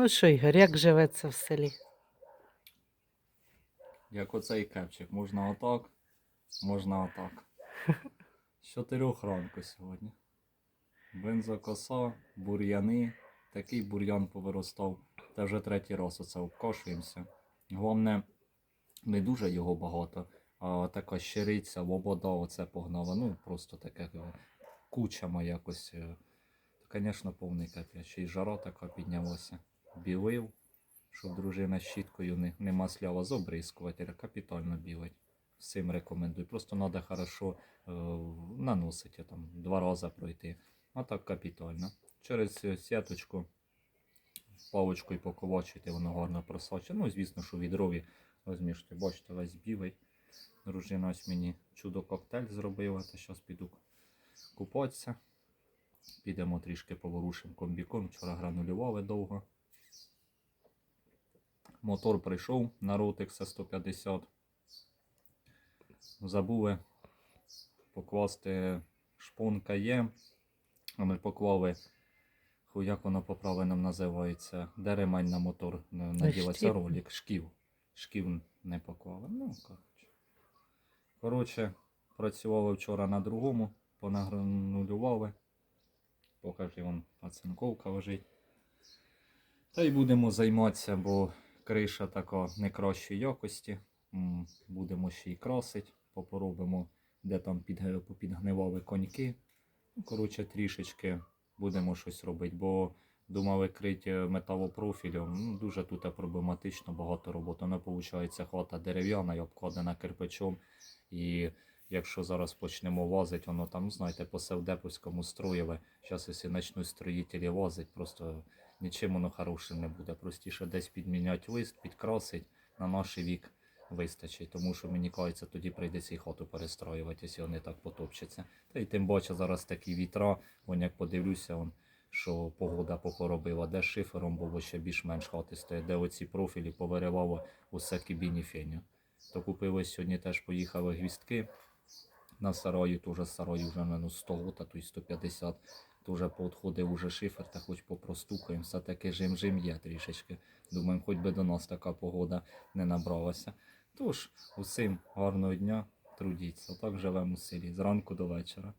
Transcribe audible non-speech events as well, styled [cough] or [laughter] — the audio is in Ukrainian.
Ну що, Ігор, як живеться в селі? Як оцей кепчик. Можна отак, можна отак. [laughs] З чотирьох ранку сьогодні. Бензокоса, бур'яни. Такий бур'ян повиростав. Та вже третій раз оце обкошуємося. Головне, не дуже його багато, а така щириця, лобода оце погнала. Ну, просто таке е, кучами якось. е. Звісно, повний капець. Ще й жара така піднялася. Білив, щоб дружина щіткою не, не масляла з обрискувателя, капітально білить. Всім рекомендую. Просто треба хорошо е, наносити там два рази пройти. А так капітально. Через е, сіточку паличкою поколочити, воно гарно просочить. Ну, звісно, що відрові розмішати. Бачите, весь білий. Дружина ось мені чудо коктейль зробила, та зараз піду купатися. Підемо трішки поворушимо комбіком. Вчора гранулювали довго. Мотор прийшов на Rotex 150. Забули покласти шпонка є. А ми поклали, як воно по правильному називається, де ремень на мотор на- наділиться ролик, шків. Шків не поклали. Ну, коротше. Коротше, працювали вчора на другому, понагранулювали. Покажи, вон оцинковка лежить. Та й будемо займатися, бо криша така не кращої якості. Будемо ще й красити, попоробимо, де там підг- підгнивали коньки. Коротше, трішечки будемо щось робити, бо думали крити металопрофілем. Ну, дуже тут проблематично, багато роботи. Воно виходить хата дерев'яна і обкладена кирпичом. І якщо зараз почнемо лазити, воно там, знаєте, по Севдеповському строїли. Зараз, якщо почнуть строїтелі лазити, просто нічим воно хорошим не буде. Простіше десь підміняти лист, підкрасить на наш вік вистачить. Тому що мені кажеться, тоді прийдеться і хату перестроювати, якщо вони так потопчаться. Та й тим більше зараз такі вітра, вон як подивлюся, вон, що погода попоробила, де шифером було ще більш-менш хати стоять, де оці профілі повиривало усе кібіні феню. То купили сьогодні теж поїхали гвістки на сараю, теж сараю вже ну, 100 лота, то й 150. Тоже поотходив уже шифер, та хоч попростукаємо, все таки жим-жим є трішечки. Думаємо, хоч би до нас така погода не набралася. Тож, усім гарного дня, трудіться. Отак живемо у селі, зранку до вечора.